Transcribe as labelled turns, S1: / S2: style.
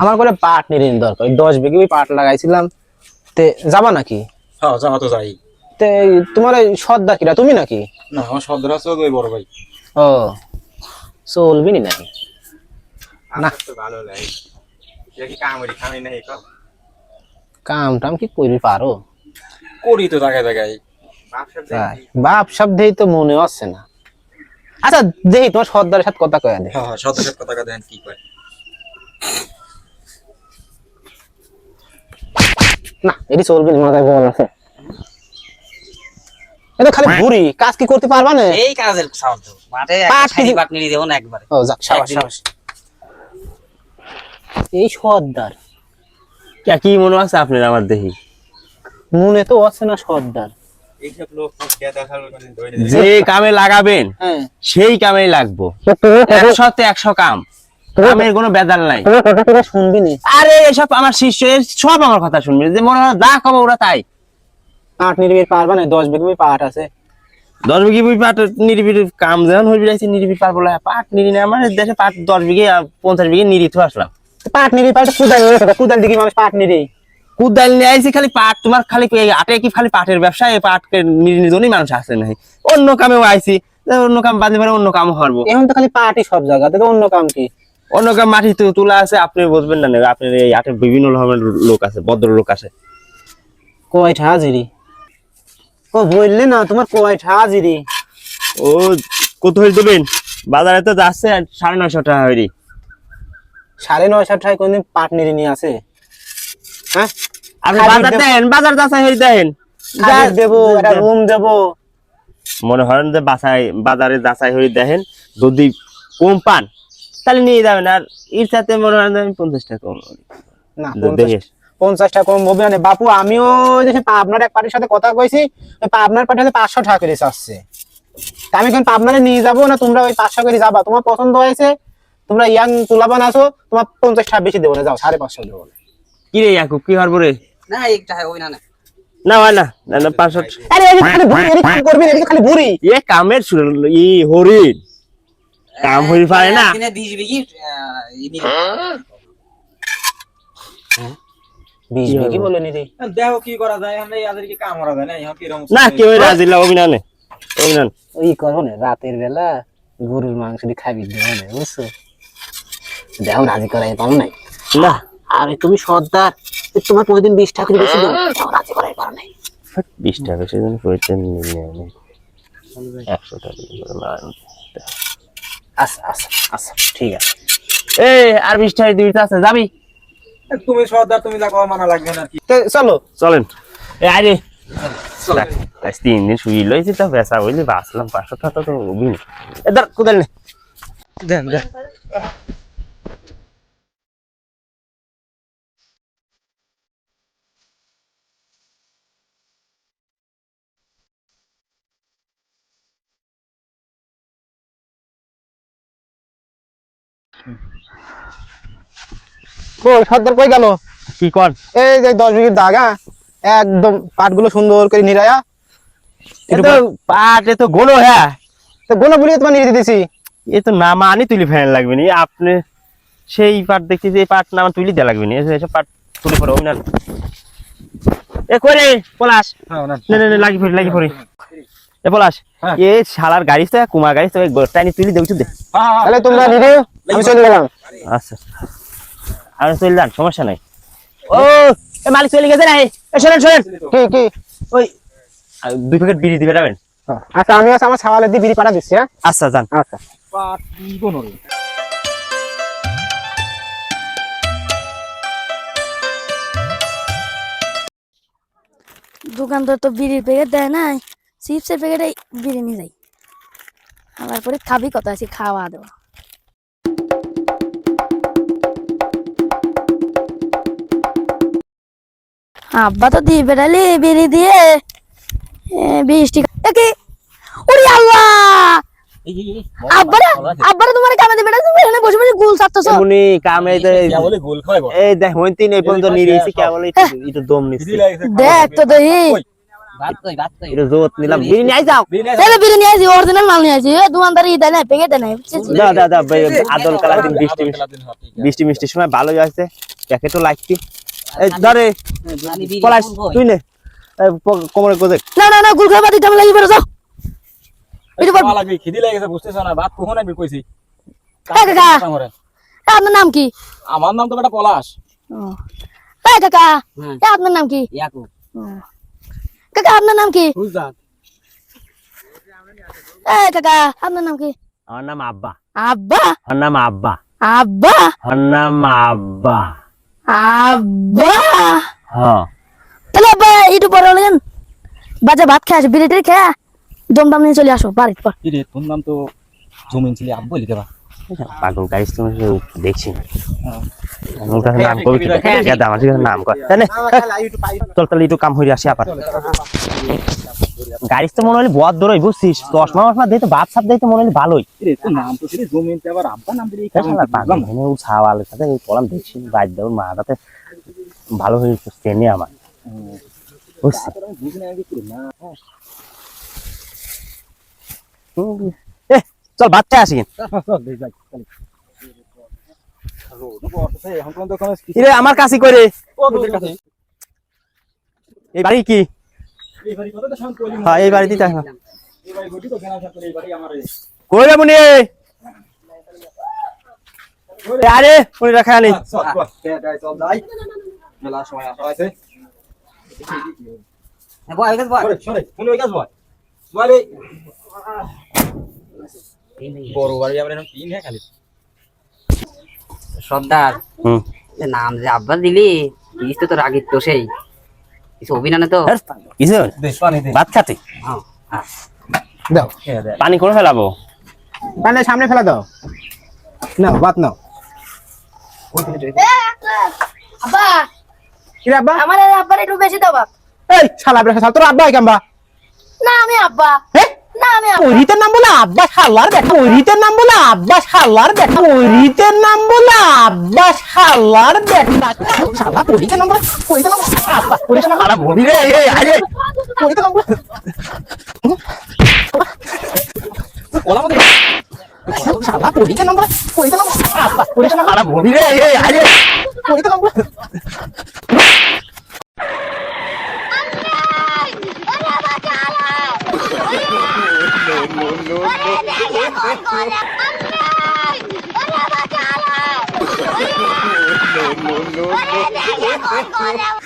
S1: আমার করে পাট নিয়ে দরকার। দশ বিঘে ওই পাট লাগাইছিলাম। তে যাবা নাকি?
S2: হ্যাঁ যাওয়া তো যাই।
S1: তে তোমার ওই সর্দা কিরা তুমি নাকি?
S2: না আমার সর্দার আছে ওই বড় ভাই।
S1: ও চলবি নি নাকি? না।
S2: ভালো লাগে। কামড়ি খামি নাই কাম
S1: টাম কি করবি পারো?
S2: করি তো জায়গায় জায়গায়।
S1: বাপ সব দেই তো মনে হচ্ছে না। আচ্ছা দেই তোমার সর্দারের সাথে কথা কয়া দে।
S2: হ্যাঁ হ্যাঁ সদস্যের কথা দেন কি কয়?
S1: না এটি চলবে মাথায় বল আছে। এটা খালি ঘুরি কাজ কি করতে পারবা না?
S3: এই কাজের সাউন্ড মাঠে
S1: পাট
S3: সারি
S1: কিছু-
S3: দেবো? না একবারে।
S1: ও যাক সাবাস সাবাস। এই সর্দার।
S4: কে কি মনে আছে আপনার আমার দেখি?
S1: মনে তো আছে না সর্দার।
S2: এইসব লোক কে দেখার ধরে
S4: যে কামে লাগাবেন
S1: হ্যাঁ।
S4: সেই কামেই লাগবো। একশোতে একশো কাম। কামের কোনো বেদাল নাই।
S1: কথা তোরা শুনবি নি।
S4: আরে এসব আমার শিষ্য সব আমার কথা শুনবে। যে মনে হয় যা খাব ওরা তাই।
S1: পাট নির্বির পারবা না দশ বিঘে পাট আছে।
S4: দশ বিঘে বুঝি পাট নিরিবির কাম যেমন হয়ে নিরিবির পারব না পাট নিরি না আমার দেশে পাট দশ বিঘে পঞ্চাশ বিঘে নিরি তো আসলাম।
S1: পাট নিরি পাট কুদাল কুদাল দিকে মানুষ পাট নিরি।
S4: কুদাল নিয়ে আইছি খালি পাট তোমার খালি আটে কি খালি পাটের ব্যবসা এই পাটকে নিরি জন্যই মানুষ আসে নাই অন্য কামেও আইছি অন্য কাম বাদে পারে অন্য কাম হারবো।
S1: এখন তো খালি পাটই সব জায়গা থেকে অন্য কাম কি।
S4: অন্য কাম মাটি তো তোলা আছে আপনি বুঝবেন না আপনার এই বিভিন্ন ধরনের লোক আছে ভদ্র লোক আছে।
S1: কয়টা হাজিরি? ও বললে না তোমার কয়টা হাজিরি।
S4: ও কত হয়ে দেবেন? বাজারে তো যাচ্ছে সাড়ে নয়শো টাকা হইরি।
S1: সাড়ে নয়শো টাকায় কোনদিন পাট নিরি নিয়ে আসে? হ্যাঁ?
S4: আপনি বাজার দেন বাজার যাচাই হয়ে দেন।
S1: দেবো একটা রুম দেবো।
S4: মনে হয় যে বাসায় বাজারে যাচাই হয়ে দেখেন যদি কম পান তাহলে নিয়ে যাবেন। আর এর সাথে মনে হয় আমি পঞ্চাশ টাকা কম
S1: না
S4: দেখে
S1: পঞ্চাশ- পঞ্চাশ কম হবে না বাপু আমিও ওই যে সে পাবনার এক পার্টির সাথে কথা কইছি ওই পাবনার পার্টি পাঁচশো টাকা করে চাচ্ছে। আমি এখন পাবনারে নিয়ে যাব না তোমরা ওই পাঁচশো করে যাবা। তোমার পছন্দ হয়েছে তোমরা ইয়াং তুলাবান আছো তোমার পঞ্চাশ টাকা বেশি দেবো না যাও সাড়ে পাঁচশো দেবো না।
S4: কি রে ইয়াকুব কি হরবো রে?
S3: না একটা ওই না না।
S4: না হয় না না না পাঁচশো
S1: আরে খালি বুড়ি এদিকে করবি খালি
S4: এ কামের শুরু- ই হরিণ। কাম হয়ে পারে না
S2: দেখো কি করা যায় কাম করা যায় না
S4: কেউ রাজি না
S1: ওই না রাতের বেলা গরুর মাংস দিয়ে খাবি দেবো বুঝছ দেখো রাজি করাই পারো নাই
S4: না
S1: আরে তুমি সর্দার তোমার প্রতিদিন বিশ টাকা করে বেশি দেবো রাজি করাই পারো নাই
S4: বিশ টাকা সেদিন পয়সা নিয়ে একশো টাকা।
S1: আচ্ছা আচ্ছা আচ্ছা ঠিক আছে।
S4: এ আর বিশ টাকা দিবি আছে যাবি?
S2: তুমি সর্দার তুমি যা কওয়া মানা লাগবে না কি।
S1: তো চলো।
S4: চলেন। এ আরে। আজ তিন দিন শুয়ে লইছি তো বেসা হইলে বাঁচলাম পাঁচশো টাকা তো অভিন এদার কোদাল নে।
S1: দেন দেন। সর্দার কই গেল?
S4: কি কর?
S1: এই যে দশ মিনিট দাগ হ্যাঁ? একদম পাটগুলো সুন্দর করে নিরায়া
S4: পাট এ তো গোলো হ্যাঁ?
S1: তো গোনা বলিয়ে তোমার নিয়ে দিতেছি।
S4: এ তো নামা আনি তুলি ফেন লাগবে নি। আপনি সেই পাট এই পাট নামা তুলি দেওয়া লাগবে নি। এসব পাট তুলে পড়ে অভিনয় এ করে পলাশ?
S2: হ্যাঁ না
S4: নে নে নে লাগি পড়ি লাগি পড়ি। এ পলাশ। এ শালার গাড়ি তো কুমার গাড়ি তো গোটা তুলি দেউছু দে।
S1: তাহলে তোমরা আমি চলে গেলাম।
S4: আচ্ছা আর চলে যান সমস্যা নাই। ও এ মালিক চলে গেছে না এ শোনেন শোনেন।
S1: কি কি?
S4: ওই দুই প্যাকেট বিড়ি দিবে যাবেন?
S1: আচ্ছা আমি আচ্ছা আমার ছাওয়ালের দিয়ে বিড়ি পাঠা দিচ্ছি হ্যাঁ?
S4: আচ্ছা যান।
S1: আচ্ছা।
S2: পাট কোন
S5: দোকানদার তো বিড়ির প্যাকেট দেয় না চিপসের প্যাকেটে বিড়ি নিয়ে যাই। আমার পরে খাবি কত আছে খাওয়া দাওয়া। আব্বা তো দিয়ে বেড়ালি বিড়ি দিয়ে কি ওরে আল্লাহ! আব্বারা আব্বারা তোমার কামে দিয়ে বেড়া তুমি এখানে বসে বসে গুল ছাড়তেছো।
S4: উনি কামে
S2: বলে গোল খাওয়াই
S4: এই দেখ হইন তিন এই পর্যন্ত নিয়ে রয়েছি কেবল একটু দম নিচ্ছি।
S5: দেখ তো দেখি।
S3: ভাত কই ভাত কই?
S4: এটা জোত নিলাম। বিড়ি যাও
S5: তাহলে নিয়ে আসি অরিজিনাল মাল নিয়ে আসি দোকানদারি দেয় না প্যাকেট দেয় না বুঝছিস?
S4: দা দা দা আদল কালার বৃষ্টি বৃষ্টি। মিষ্টির সময় ভালোই আছে প্যাকেটও লাগতি এই ধরে পলাশ তুই নে। কোমরে কোজে
S5: না না না লাগি বেরো যাও। এটা বল।
S2: লাগবে খিদি লেগেছে বুঝতেছ না ভাত কখন আমি কইছি।
S5: কাকা আপনার নাম কি?
S2: আমার নাম তো বেটা পলাশ।
S5: এই কাকা।
S3: হ্যাঁ।
S5: এ, আপনার নাম কি?
S3: ইয়াকু
S5: কাকা আপনার নাম কি? এই কাকা আপনার নাম কি?
S4: আমার নাম আব্বা।
S5: আব্বা?
S4: আমার নাম আব্বা।
S5: আব্বা?
S4: আমার নাম আব্বা।
S5: আব্বা
S4: হ্যাঁ
S5: তাহলে আব্বা একটু পরে হলেন বাজে ভাত খেয়ে আসো বিরিয়ানি খেয়ে দমদম নিয়ে চলে আসো বাড়ির পর
S2: কি রে তোর নাম তো জমিন ছিল আব্বু বলি দেবা
S4: পাগল তুমি দেখছি নাম কি আমার নাম কর? চল তাহলে একটু কাম হয়ে আসি আবার গাড়ি তো মনে হলে বদ দূরই বুঝছিস দিতে বাপ সাপ দিতে মনে হলে ভালোই ছাওয়ালের সাথে দেখছি দেওয়ার মাটাতে ভালো হয়ে চেনে আমার। বুঝছি। এ চল বাচ্চা আসি আমার কাছে করে এই বাড়ি কি? হ্যাঁ এই বাড়ি দিতে
S2: এই বাড়ি গটি তো কেনা শান্ত এই বাড়ি আমার এই।
S4: কই রে আরে রাখা নেই
S2: চল চল কে যাই চল যাই মেলা সময় আসা আছে
S3: বয় ওই কাছে বয়
S2: সরে সরে কোন ওই কাজ বল বলে বড় বাড়ি আমরা এখন তিন হ্যাঁ খালি
S3: সর্দার নাম যে আব্বা দিলি তো তোর আগের তো সেই। কিছু অভিনয় তো?
S4: কিছু? ভাত খাতে?
S3: হ্যাঁ।
S1: দাও।
S4: পানি করে ফেলাবো?
S1: পানি সামনে ফেলা দাও। নাও ভাত নাও।
S5: আব্বা
S1: কি আব্বা?
S5: আমার এই আব্বার একটু বেশি দাও বাপ
S1: এই শালা তোর আব্বা কেমবা
S5: না আমি আব্বা
S1: হ্যাঁ
S5: না আমি আব্বা।
S1: ওরিতের নাম বলে আব্বা শালার বেটা ওরিতের নাম বলে আব্বা শালার বেটা ওরিতের নাম বলে আব্বা শালার বেটা শালা ওরিতের নাম বলে ওরিতের নাম বলে আব্বা ওরিতের নাম বলে বলি রে এই আরে ওরিতের নাম বলে
S2: ওলা মত
S1: শালা ওরিতের নাম বলে ওরিতের নাম বলে আব্বা ওরিতের নাম বলে বলি রে এই আরে ওরিতের নাম বলে
S6: no, no, no, no.